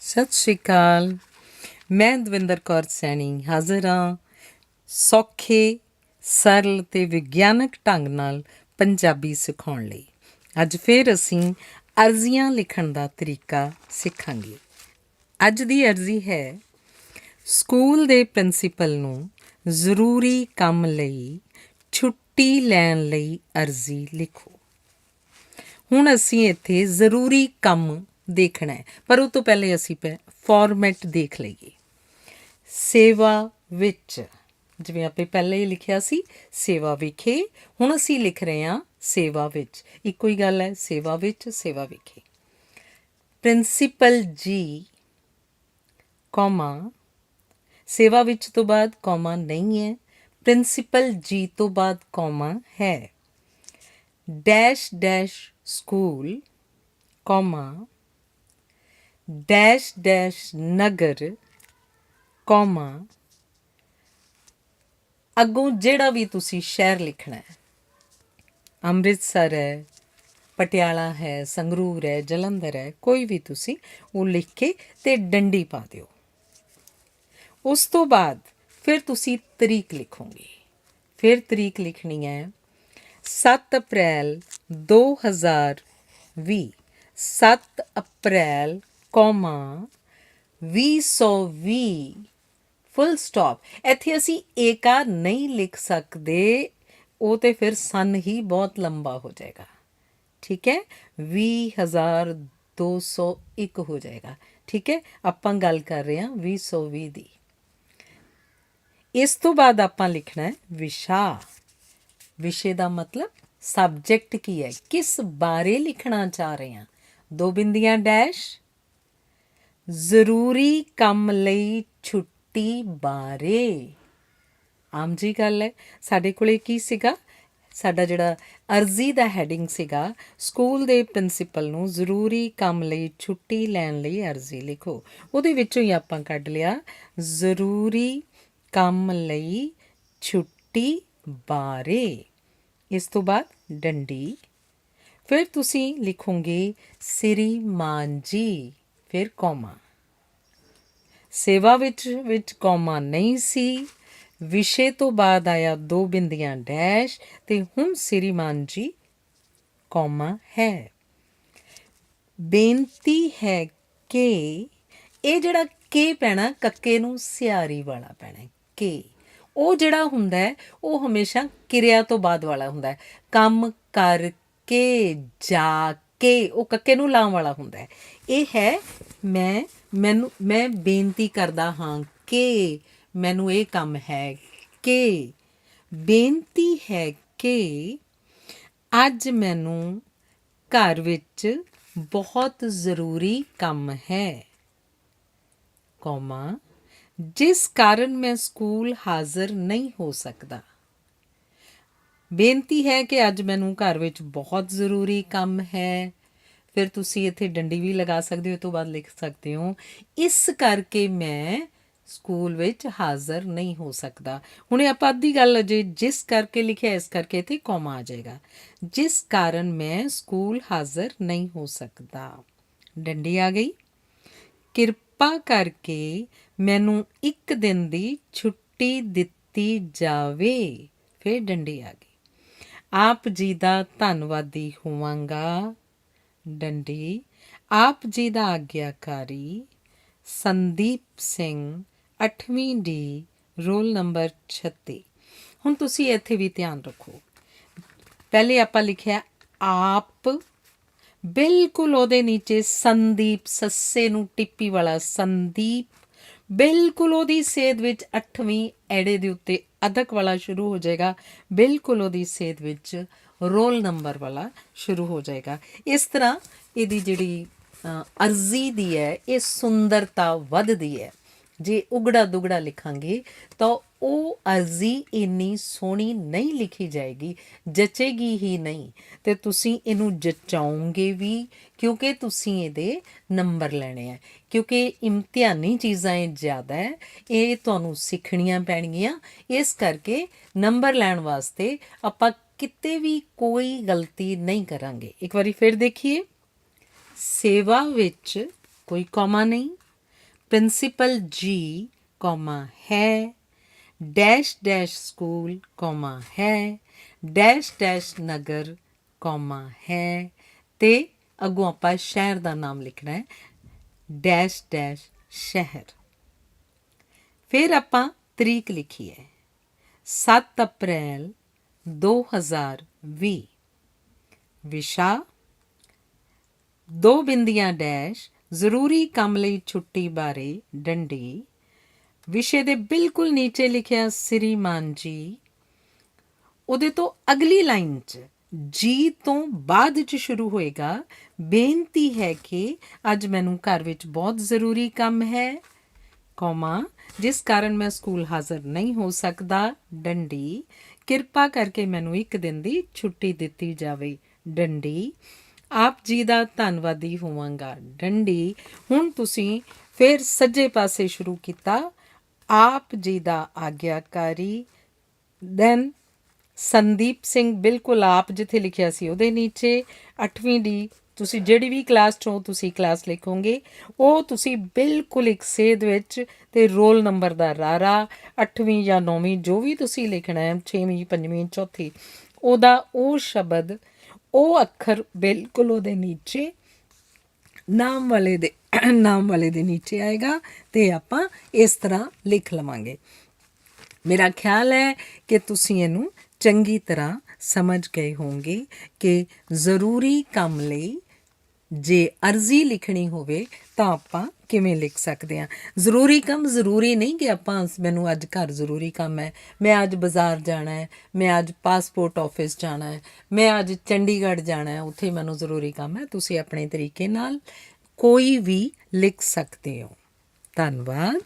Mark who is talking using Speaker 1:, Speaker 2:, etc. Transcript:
Speaker 1: ਸਤਿ ਸ਼੍ਰੀ ਅਕਾਲ। ਮੈਂ ਦਵਿੰਦਰ ਕੌਰ ਸੈਣੀ ਹਾਜ਼ਰ ਹਾਂ ਸੌਖੇ, ਸਰਲ ਤੇ ਵਿਗਿਆਨਕ ਢੰਗ ਨਾਲ ਪੰਜਾਬੀ ਸਿਖਾਉਣ ਲਈ। ਅੱਜ ਫੇਰ ਅਸੀਂ ਅਰਜ਼ੀਆਂ ਲਿਖਣ ਦਾ ਤਰੀਕਾ ਸਿੱਖਾਂਗੇ। ਅੱਜ ਦੀ ਅਰਜ਼ੀ ਹੈ, ਸਕੂਲ ਦੇ ਪ੍ਰਿੰਸੀਪਲ ਨੂੰ ਜ਼ਰੂਰੀ ਕੰਮ ਲਈ ਛੁੱਟੀ ਲੈਣ ਲਈ ਅਰਜ਼ੀ ਲਿਖੋ। ਹੁਣ ਅਸੀਂ ਇੱਥੇ ਜ਼ਰੂਰੀ ਕੰਮ ਦੇਖਣਾ ਹੈ। ਪਰ ਉਹ ਤੋਂ ਪਹਿਲੇ ਅਸੀਂ ਫਾਰਮੈਟ ਦੇਖ ਲਈਏ। ਸੇਵਾ ਵਿੱਚ, ਜਿਵੇਂ ਆਪੇ ਪਹਿਲੇ ਹੀ ਲਿਖਿਆ ਸੀ, ਸੇਵਾ ਵਿਖੇ, ਹੁਣ ਅਸੀਂ ਲਿਖ ਰਹੇ ਹਾਂ ਸੇਵਾ ਵਿੱਚ। ਇੱਕੋ ਹੀ ਗੱਲ ਹੈ, ਸੇਵਾ ਵਿੱਚ, ਸੇਵਾ ਵਿਖੇ। ਪ੍ਰਿੰਸੀਪਲ ਜੀ ਕੋਮਾ ਸੇਵਾ ਵਿੱਚ ਤੋਂ ਬਾਅਦ ਕੋਮਾ ਨਹੀਂ ਹੈ। ਪ੍ਰਿੰਸੀਪਲ ਜੀ ਤੋਂ ਬਾਅਦ ਕੋਮਾ ਹੈ। Dash dash school comma dash dash ਨਗਰ, ਕੋਮਾ, ਅੱਗੋਂ ਜਿਹੜਾ ਵੀ ਤੁਸੀਂ ਸ਼ਹਿਰ ਲਿਖਣਾ ਹੈ। ਅੰਮ੍ਰਿਤਸਰ ਹੈ, ਪਟਿਆਲਾ ਹੈ, ਸੰਗਰੂਰ ਹੈ, ਜਲੰਧਰ ਹੈ, ਕੋਈ ਵੀ ਤੁਸੀਂ ਉਹ ਲਿਖ ਕੇ ਤੇ ਡੰਡੀ ਪਾ ਦਿਓ। ਉਸ ਤੋਂ ਬਾਅਦ ਫਿਰ ਤੁਸੀਂ ਤਰੀਕ ਲਿਖੋਗੇ। ਫਿਰ ਤਰੀਕ ਲਿਖਣੀ ਹੈ 7 ਅਪ੍ਰੈਲ 2020 7 ਅਪ੍ਰੈਲ ਕੋਮਾ 2020 ਫੁੱਲ ਸਟਾਪ ਇੱਥੇ ਅਸੀਂ ਏਕਾ ਨਹੀਂ ਲਿਖ ਸਕਦੇ, ਉਹ ਤੇ ਫਿਰ ਸਨ ਹੀ ਬਹੁਤ ਲੰਬਾ ਹੋ ਜਾਏਗਾ। ਠੀਕ ਹੈ? 20201 ਹੋ ਜਾਏਗਾ। ਠੀਕ ਹੈ? ਆਪਾਂ ਗੱਲ ਕਰ ਰਹੇ ਹਾਂ 2020 ਦੀ। ਇਸ ਤੋਂ ਬਾਅਦ ਆਪਾਂ ਲਿਖਣਾ ਹੈ ਵਿਸ਼ਾ। ਵਿਸ਼ੇ ਦਾ ਮਤਲਬ ਸਬਜੈਕਟ ਕੀ ਹੈ? ਕਿਸ ਬਾਰੇ ਲਿਖਣਾ ਚਾਹ ਰਹੇ ਹਾਂ? ਦੋ ਬਿੰਦੀਆਂ ਡੈਸ਼ ਜ਼ਰੂਰੀ ਕੰਮ ਲਈ ਛੁੱਟੀ ਬਾਰੇ। ਆਮ ਜੀ ਗੱਲ ਹੈ, ਸਾਡੇ ਕੋਲੇ ਕੀ ਸੀਗਾ? ਸਾਡਾ ਜਿਹੜਾ ਅਰਜ਼ੀ ਦਾ ਹੈਡਿੰਗ ਸੀਗਾ, ਸਕੂਲ ਦੇ ਪ੍ਰਿੰਸੀਪਲ ਨੂੰ ਜ਼ਰੂਰੀ ਕੰਮ ਲਈ ਛੁੱਟੀ ਲੈਣ ਲਈ ਅਰਜ਼ੀ ਲਿਖੋ। ਉਹਦੇ ਵਿੱਚੋਂ ਹੀ ਆਪਾਂ ਕੱਢ ਲਿਆ, ਜ਼ਰੂਰੀ ਕੰਮ ਲਈ ਛੁੱਟੀ ਬਾਰੇ। ਇਸ ਤੋਂ ਬਾਅਦ ਡੰਡੀ। ਫਿਰ ਤੁਸੀਂ ਲਿਖੋਗੇ ਸ੍ਰੀ ਮਾਨ ਜੀ। ਫਿਰ ਕੋਮਾ। ਸੇਵਾ ਵਿੱਚ ਵਿੱਚ ਕੋਮਾ ਨਹੀਂ ਸੀ। ਵਿਸ਼ੇ ਤੋਂ ਬਾਅਦ ਆਇਆ ਦੋ ਬਿੰਦੀਆਂ ਡੈਸ਼ ਤੇ ਹੁਣ ਸ੍ਰੀਮਾਨ ਜੀ ਕੋਮਾ ਹੈ। ਬੇਨਤੀ ਹੈ ਕਿ ਇਹ ਜਿਹੜਾ ਕੇ ਪੈਣਾ, ਕੱਕੇ ਨੂੰ ਸਿਆਰੀ ਵਾਲਾ ਪੈਣਾ, ਕੇ। ਉਹ ਜਿਹੜਾ ਹੁੰਦਾ ਹੈ, ਉਹ ਹਮੇਸ਼ਾ ਕਿਰਿਆ ਤੋਂ ਬਾਅਦ ਵਾਲਾ ਹੁੰਦਾ ਹੈ। ਕੰਮ ਕਰਕੇ ਜਾ ਕੇ ਉਹ ਕੱਕੇ ਨੂੰ ਲਾਉਣ ਵਾਲਾ ਹੁੰਦਾ ਹੈ। ਇਹ ਹੈ, ਮੈਂ, ਮੈਨੂੰ, ਮੈਂ ਬੇਨਤੀ ਕਰਦਾ ਹਾਂ ਕਿ ਮੈਨੂੰ ਇਹ ਕੰਮ ਹੈ ਕਿ, ਬੇਨਤੀ ਹੈ ਕਿ ਅੱਜ ਮੈਨੂੰ ਘਰ ਵਿੱਚ ਬਹੁਤ ਜ਼ਰੂਰੀ ਕੰਮ ਹੈ। ਕੋਮਾ, ਜਿਸ ਕਾਰਨ ਮੈਂ ਸਕੂਲ ਹਾਜ਼ਰ ਨਹੀਂ ਹੋ ਸਕਦਾ। ਬੇਨਤੀ ਹੈ ਕਿ ਅੱਜ ਮੈਨੂੰ ਘਰ ਵਿੱਚ ਬਹੁਤ ਜ਼ਰੂਰੀ ਕੰਮ ਹੈ। ਫਿਰ ਤੁਸੀਂ ਇੱਥੇ ਡੰਡੀ ਵੀ ਲਗਾ ਸਕਦੇ ਹੋ ਤੋਂ ਬਾਅਦ ਲਿਖ ਸਕਦੇ ਹੋ। ਇਸ ਕਰਕੇ ਮੈਂ ਸਕੂਲ ਵਿੱਚ ਹਾਜ਼ਰ ਨਹੀਂ ਹੋ ਸਕਦਾ। ਹੁਣ ਆਪਾਂ ਅੱਧੀ ਗੱਲ ਅਜੇ ਜਿਸ ਕਰਕੇ ਲਿਖਿਆ, ਇਸ ਕਰਕੇ ਇੱਥੇ ਕੋਮਾ ਆ ਜਾਏਗਾ। ਜਿਸ ਕਾਰਨ ਮੈਂ ਸਕੂਲ ਹਾਜ਼ਰ ਨਹੀਂ ਹੋ ਸਕਦਾ। ਡੰਡੀ ਆ ਗਈ। ਕਿਰਪਾ ਕਰਕੇ ਮੈਨੂੰ ਇੱਕ ਦਿਨ ਦੀ ਛੁੱਟੀ ਦਿੱਤੀ ਜਾਵੇ। ਫਿਰ ਡੰਡੀ ਆ ਗਈ। ਆਪ ਜੀ ਦਾ ਧੰਨਵਾਦੀ ਹੋਵਾਂਗਾ। ਡੰਡੀ, ਆਪ ਜੀ ਦਾ ਆਗਿਆਕਾਰੀ ਸੰਦੀਪ ਸਿੰਘ 8ਵੀਂ ਡੀ, ਰੋਲ ਨੰਬਰ 36 ਹੁਣ ਤੁਸੀਂ ਇੱਥੇ ਵੀ ਧਿਆਨ ਰੱਖੋ। ਪਹਿਲੇ ਆਪਾਂ ਲਿਖਿਆ ਆਪ। ਬਿਲਕੁਲ ਉਹਦੇ ਨੀਚੇ ਸੰਦੀਪ, ਸੱਸੇ ਨੂੰ ਟਿੱਪੀ ਵਾਲਾ ਸੰਦੀਪ। ਬਿਲਕੁਲ ਉਹਦੀ ਸੇਧ ਵਿੱਚ 8ਵੀਂ ਐੜੇ ਦੇ ਉੱਤੇ ਅਦਕ ਵਾਲਾ ਸ਼ੁਰੂ ਹੋ ਜਾਏਗਾ। ਬਿਲਕੁਲ ਉਹਦੀ ਸੇਧ ਵਿੱਚ ਰੋਲ ਨੰਬਰ ਵਾਲਾ ਸ਼ੁਰੂ ਹੋ ਜਾਏਗਾ। ਇਸ ਤਰ੍ਹਾਂ ਇਹਦੀ ਜਿਹੜੀ ਅਰਜ਼ੀ ਦੀ ਹੈ, ਇਹ ਸੁੰਦਰਤਾ ਵੱਧਦੀ ਹੈ। ਜੇ ਉਗੜਾ ਦੁਗੜਾ ਲਿਖਾਂਗੇ ਤਾਂ ਉਹ ਅਰਜ਼ੀ ਇੰਨੀ ਸੋਹਣੀ ਨਹੀਂ ਲਿਖੀ ਜਾਏਗੀ, ਜਚੇਗੀ ਹੀ ਨਹੀਂ। ਤੇ ਤੁਸੀਂ ਇਹਨੂੰ ਜਚਾਉਂਗੇ ਵੀ, ਕਿਉਂਕਿ ਤੁਸੀਂ ਇਹਦੇ ਨੰਬਰ ਲੈਣੇ ਆ। ਕਿਉਂਕਿ ਇਮਤਿਹਾਨੀ ਚੀਜ਼ਾਂ ਇਹ ਜ਼ਿਆਦਾ ਹੈ, ਇਹ ਤੁਹਾਨੂੰ ਸਿੱਖਣੀਆਂ ਪੈਣਗੀਆਂ। ਇਸ ਕਰਕੇ ਨੰਬਰ ਲੈਣ ਵਾਸਤੇ ਆਪਾਂ ਕਿਤੇ ਵੀ ਕੋਈ ਗਲਤੀ ਨਹੀਂ ਕਰਾਂਗੇ। ਇੱਕ ਵਾਰੀ ਫਿਰ ਦੇਖੀਏ। ਸੇਵਾ ਵਿੱਚ ਕੋਈ ਕੋਮਾ ਨਹੀਂ, ਪ੍ਰਿੰਸੀਪਲ ਜੀ ਕੌਮਾ ਹੈ। ਡੈਸ਼ ਡੈਸ਼ ਸਕੂਲ ਕੌਮਾ ਹੈ ਡੈਸ਼ ਡੈਸ਼ ਨਗਰ ਕੌਮਾ ਹੈ ਤੇ ਅੱਗੋਂ ਆਪਾਂ ਸ਼ਹਿਰ ਦਾ ਨਾਮ ਲਿਖਣਾ ਹੈ ਡੈਸ਼ ਡੈਸ਼ ਸ਼ਹਿਰ ਫਿਰ ਆਪਾਂ ਤਰੀਕ ਲਿਖੀ ਹੈ 7 ਅਪ੍ਰੈਲ 2020 ਵਿਸ਼ਾ ਦੋ ਬਿੰਦੀਆਂ ਡੈਸ਼ ਜ਼ਰੂਰੀ ਕੰਮ ਲਈ ਛੁੱਟੀ ਬਾਰੇ ਡੰਡੀ ਵਿਸ਼ੇ ਦੇ ਬਿਲਕੁਲ ਨੀਚੇ ਲਿਖਿਆ ਸ੍ਰੀਮਾਨ ਜੀ, ਉਹਦੇ ਤੋਂ ਅਗਲੀ ਲਾਈਨ 'ਚ, ਜੀ ਤੋਂ ਬਾਅਦ 'ਚ ਸ਼ੁਰੂ ਹੋਏਗਾ, ਬੇਨਤੀ ਹੈ ਕਿ ਅੱਜ ਮੈਨੂੰ ਘਰ ਵਿੱਚ ਬਹੁਤ ਜ਼ਰੂਰੀ ਕੰਮ ਹੈ, ਕੌਮਾ, ਜਿਸ ਕਾਰਨ ਮੈਂ ਸਕੂਲ ਹਾਜ਼ਰ ਨਹੀਂ ਹੋ ਸਕਦਾ, ਡੰਡੀ, ਕਿਰਪਾ ਕਰਕੇ ਮੈਨੂੰ ਇੱਕ ਦਿਨ ਦੀ ਛੁੱਟੀ ਦਿੱਤੀ ਜਾਵੇ, ਡੰਡੀ, ਆਪ ਜੀ ਦਾ ਧੰਨਵਾਦੀ ਹੋਵਾਂਗਾ, ਡੰਡੀ, ਹੁਣ ਤੁਸੀਂ ਫਿਰ ਸੱਜੇ ਪਾਸੇ ਸ਼ੁਰੂ ਕੀਤਾ ਆਪ ਜੀ ਦਾ ਆਗਿਆਕਾਰੀ। ਦੈਨ ਸੰਦੀਪ ਸਿੰਘ ਬਿਲਕੁਲ ਆਪ ਜਿੱਥੇ ਲਿਖਿਆ ਸੀ ਉਹਦੇ ਨੀਚੇ। 8ਵੀਂ ਦੀ ਤੁਸੀਂ ਜਿਹੜੀ ਵੀ ਕਲਾਸ ਚੋਂ ਤੁਸੀਂ ਕਲਾਸ ਲਿਖੋਗੇ, ਉਹ ਤੁਸੀਂ ਬਿਲਕੁਲ ਇੱਕ ਸੇਧ ਵਿੱਚ ਤੇ ਰੋਲ ਨੰਬਰ ਦਾ ਰਾਰਾ 8ਵੀਂ ਜਾਂ 9ਵੀਂ ਜੋ ਵੀ ਤੁਸੀਂ ਲਿਖਣਾ ਹੈ 6ਵੀਂ 5ਵੀਂ ਚੌਥੀ, ਉਹਦਾ ਉਹ ਸ਼ਬਦ, ਉਹ ਅੱਖਰ ਬਿਲਕੁਲ ਉਹਦੇ ਨੀਚੇ। ਨਾਮ ਵਾਲੇ ਦੇ ਨਾਮ ਵਾਲੇ ਦੇ ਨੀਚੇ ਆਏਗਾ ਤੇ ਆਪਾਂ ਇਸ ਤਰ੍ਹਾਂ ਲਿਖ ਲਵਾਂਗੇ। ਮੇਰਾ ਖਿਆਲ ਹੈ ਕਿ ਤੁਸੀਂ ਇਹਨੂੰ ਚੰਗੀ ਤਰ੍ਹਾਂ ਸਮਝ ਗਏ ਹੋਵੋਗੇ ਕਿ ਜ਼ਰੂਰੀ ਕੰਮ ਲਈ ਜੇ ਅਰਜ਼ੀ ਲਿਖਣੀ ਹੋਵੇ ਤਾਂ ਆਪਾਂ ਕਿਵੇਂ ਲਿਖ ਸਕਦੇ ਹਾਂ। ਜ਼ਰੂਰੀ ਕੰਮ ਜ਼ਰੂਰੀ ਨਹੀਂ ਕਿ ਆਪਾਂ ਮੈਨੂੰ ਅੱਜ ਘਰ ਜ਼ਰੂਰੀ ਕੰਮ ਹੈ, ਮੈਂ ਅੱਜ ਬਾਜ਼ਾਰ ਜਾਣਾ ਹੈ, ਮੈਂ ਅੱਜ ਪਾਸਪੋਰਟ ਆਫਿਸ ਜਾਣਾ ਹੈ, ਮੈਂ ਅੱਜ ਚੰਡੀਗੜ੍ਹ ਜਾਣਾ ਹੈ, ਉੱਥੇ ਮੈਨੂੰ ਜ਼ਰੂਰੀ ਕੰਮ ਹੈ, ਤੁਸੀਂ ਆਪਣੇ ਤਰੀਕੇ ਨਾਲ ਕੋਈ ਵੀ ਲਿਖ ਸਕਦੇ ਹੋ। ਧੰਨਵਾਦ।